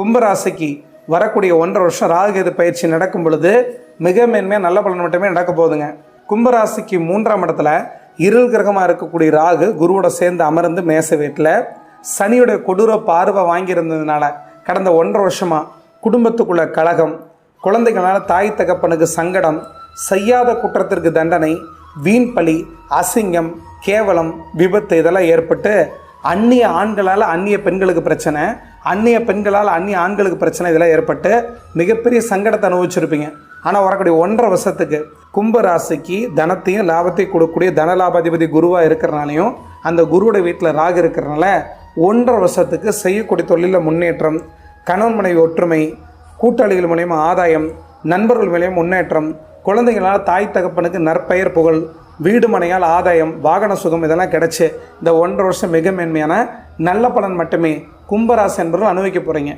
கும்பராசிக்கு வரக்கூடிய ஒன்றரை வருஷம் ராகுகேது பயிற்சி நடக்கும் பொழுது மிக மேன்மையாக நல்ல பலன் மட்டுமே நடக்க போகுதுங்க. கும்பராசிக்கு மூன்றாம் இடத்துல இருள் கிரகமாக இருக்கக்கூடிய ராகு குருவோட சேர்ந்து அமர்ந்து மேச வீட்டில் சனியோட கொடூர பார்வை வாங்கியிருந்ததுனால கடந்த ஒன்றரை வருஷமாக குடும்பத்துக்குள்ள கழகம் குழந்தைகளால் தாய் தகப்பனுக்கு சங்கடம் செய்யாத குற்றத்திற்கு தண்டனை வீண் பழி அசிங்கம் கேவலம் விபத்து இதெல்லாம் ஏற்பட்டு அந்நிய ஆண்களால் அந்நிய பெண்களுக்கு பிரச்சனை அந்நிய பெண்களால் அந்நிய ஆண்களுக்கு பிரச்சனை இதெல்லாம் ஏற்பட்டு மிகப்பெரிய சங்கடத்தை அனுபவிச்சிருப்பீங்க. ஆனால் வரக்கூடிய ஒன்றரை வருஷத்துக்கு கும்ப ராசிக்கு தனத்தையும் லாபத்தையும் கொடுக்கக்கூடிய தனலாபாதிபதி குருவாக இருக்கிறனாலையும் அந்த குருவோட வீட்டில் ராகு இருக்கிறனால ஒன்றரை வருஷத்துக்கு செய்யக்கூடிய தொழிலில் முன்னேற்றம் கணவன் மனைவி ஒற்றுமை கூட்டாளிகள் மூலயமா ஆதாயம் நண்பர்கள் மூலியம் முன்னேற்றம் குழந்தைங்களால் தாய் தகப்பனுக்கு நற்பெயர் புகழ் வீடு மனையால் ஆதாயம் வாகன சுகம் இதெல்லாம் கிடச்சி இந்த ஒன்றரை வருஷம் மிக மேன்மையான நல்ல பலன் மட்டுமே கும்பராசி என்பவர்கள் அனுபவிக்க போகிறீங்க